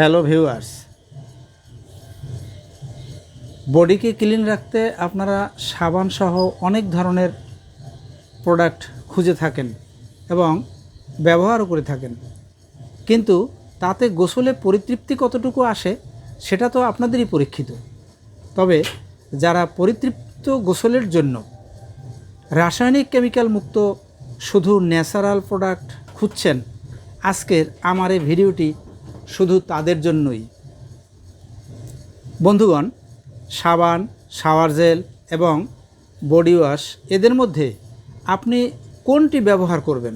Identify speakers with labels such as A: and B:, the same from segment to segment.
A: Hello viewers বডিকে clean রাখতে আপনারা সাবান সহ অনেক ধরনের প্রোডাক্ট খুঁজে থাকেন এবং ব্যবহারও করে থাকেন। কিন্তু তাতে গোসলে পরিতৃপ্তি কতটুকু আসে সেটা তো আপনাদেরই পরীক্ষিত। তবে যারা পরিতৃপ্ত গোসলের জন্য রাসায়নিক কেমিক্যাল মুক্ত শুধু ন্যাচারাল প্রোডাক্ট খুঁজছেন, আজকের আমার এই ভিডিওটি শুধু তাদের জন্যই। বন্ধুগণ, সাবান, শাওয়ার জেল এবং বডি ওয়াশ, এদের মধ্যে আপনি কোনটি ব্যবহার করবেন?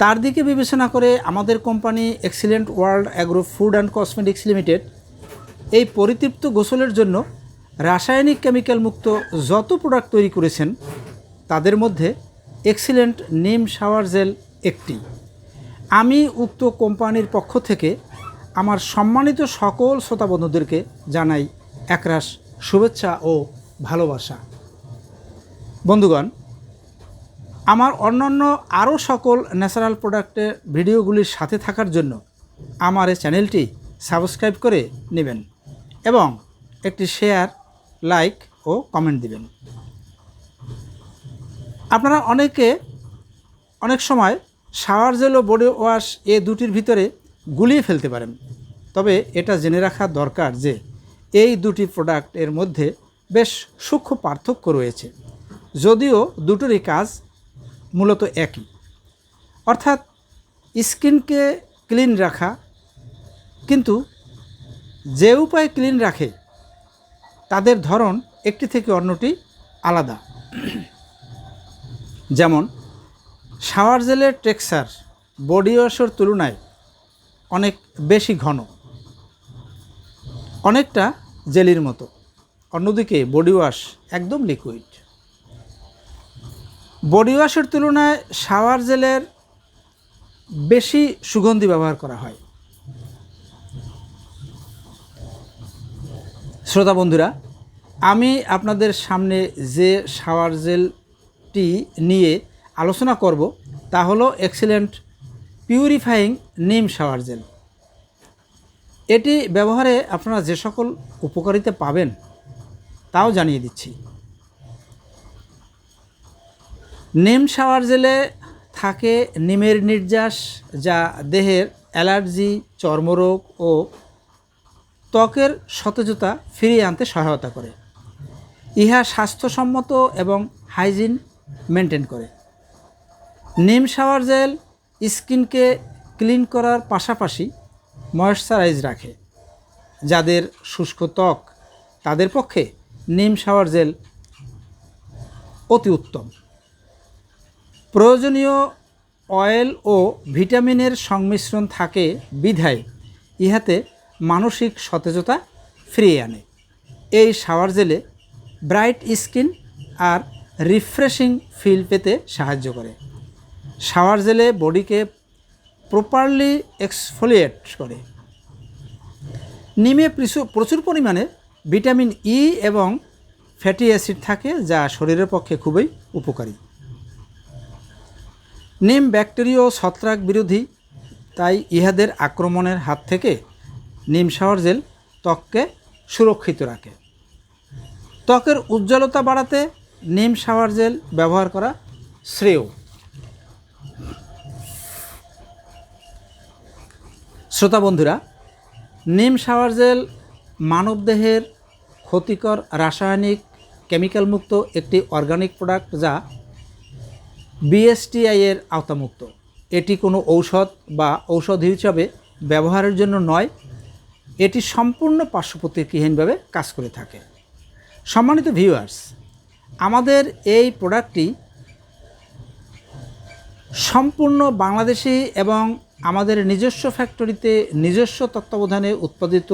A: তার দিকে বিবেচনা করে আমাদের company excellent world agro food and cosmetics limited এই পরিতৃপ্ত গোসলের জন্য রাসায়নিক কেমিক্যাল মুক্ত যত প্রোডাক্ট তৈরি করেছেন, তাদের মধ্যে এক্সিলেন্ট নিম শাওয়ার জেল একটি। আমি উক্ত কোম্পানির পক্ষ থেকে আমার সম্মানিত সকল শ্রোতা বন্ধুদেরকে জানাই একরাশ শুভেচ্ছা ও ভালোবাসা। বন্ধুগণ, আমার অন্যান্য আরও সকল ন্যাচারাল প্রোডাক্টের ভিডিওগুলির সাথে থাকার জন্য আমার এই চ্যানেলটি সাবস্ক্রাইব করে নেবেন এবং একটি শেয়ার, লাইক ও কমেন্ট দিবেন। আপনারা অনেকে অনেক সময় শাওয়ার জেল ও বডি ওয়াশ এ দুটির ভিতরে গুলিয়ে ফেলতে পারেন। তবে এটা জেনে রাখা দরকার যে এই দুটি প্রোডাক্টের মধ্যে বেশ সূক্ষ্ম পার্থক্য রয়েছে। যদিও দুটোরই কাজ মূলত একই। অর্থাৎ স্কিনকে ক্লিন রাখা, কিন্তু যে উপায়ে ক্লিন রাখে, তাদের ধরন একটি থেকে অন্যটি আলাদা। যেমন শাওয়ার জেলের টেক্সচার বডি ওয়াশের তুলনায় অনেক বেশি ঘন। অনেকটা জেলির মতো। অন্যদিকে বডি ওয়াশ একদম লিকুইড বডি ওয়াশের তুলনায় শাওয়ার জেলের বেশি সুগন্ধি ব্যবহার করা হয়। শ্রোতা বন্ধুরা, আমি আপনাদের সামনে যে শাওয়ার জেলটি নিয়ে আলোচনা করব তা হলো excellent purifying neem shower gel এটি ব্যবহারে আপনারা যে সকল উপকারিতা পাবেন তাও জানিয়ে দিচ্ছি। নিম শাওয়ার জেলে থাকে নিমের নির্যাস, যা দেহের অ্যালার্জি, চর্মরোগ ও ত্বকের সতেজতা ফিরিয়ে আনতে সহায়তা করে। ইহা স্বাস্থ্যসম্মত এবং হাইজিন মেনটেন করে। নিম শাওয়ার জেল, স্কিনকে ক্লিন করার পাশাপাশি ময়েশ্চারাইজ রাখে। যাদের শুষ্ক ত্বক, তাদের পক্ষে নিম শাওয়ার জেল অতি উত্তম। প্রয়োজনীয় অয়েল ও ভিটামিনের সংমিশ্রণ থাকে বিধায়, ইহাতে মানসিক সতেজতা ফিরিয়ে আনে। এই শাওয়ার জেলে ব্রাইট স্কিন আর রিফ্রেশিং ফিল পেতে সাহায্য করে। শাওয়ার জেলে বডিকে প্রপারলি এক্সফোলিয়েট করে। নিমে প্রচুর পরিমাণে ভিটামিন ই এবং ফ্যাটি অ্যাসিড থাকে, যা শরীরের পক্ষে খুবই উপকারী। নিম ব্যাকটেরিয়া ছত্রাক বিরোধী, তাই ইহাদের আক্রমণের হাত থেকে নিম শাওয়ার জেল ত্বককে সুরক্ষিত রাখে। ত্বকের উজ্জ্বলতা বাড়াতে নিম শাওয়ার জেল ব্যবহার করা শ্রেয়। শ্রোতা বন্ধুরা, নিম শাওয়ার জেল মানবদেহের ক্ষতিকর রাসায়নিক কেমিক্যাল মুক্ত একটি অর্গানিক প্রোডাক্ট যা বিএসটিআই এর আওতামুক্ত। এটি কোনো ঔষধ বা ঔষধ হিসাবে ব্যবহারের জন্য নয়, এটি সম্পূর্ণ পার্শ্ব প্রতিক্রিয়াহীনভাবে কাজ করে থাকে। সম্মানিত ভিউয়ার্স আমাদের এই প্রোডাক্টটি সম্পূর্ণ বাংলাদেশি এবং আমাদের নিজস্ব ফ্যাক্টরিতে নিজস্ব তত্ত্বাবধানে উৎপাদিত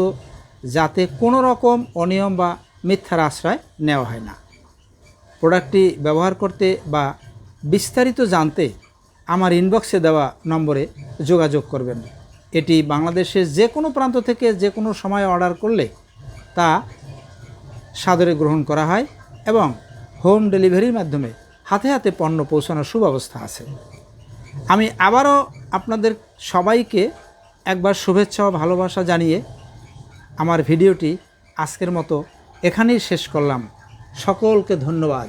A: যাতে কোনো রকম অনিয়ম বা মিথ্যার আশ্রয় নেওয়া হয় না। প্রোডাক্টটি ব্যবহার করতে বা বিস্তারিত জানতে আমার ইনবক্সে দেওয়া নম্বরে যোগাযোগ করবেন। এটি বাংলাদেশের যে কোনো প্রান্ত থেকে যে কোনো সময় অর্ডার করলে তা সাদরে গ্রহণ করা হয় এবং হোম ডেলিভারির মাধ্যমে হাতে হাতে পণ্য পৌঁছানোর সুব্যবস্থা আছে। আমি আবারও আপনাদের সবাইকে একবার শুভেচ্ছা ও ভালোবাসা জানিয়ে আমার ভিডিওটি আজকের মতো এখানেই শেষ করলাম। সকলকে ধন্যবাদ।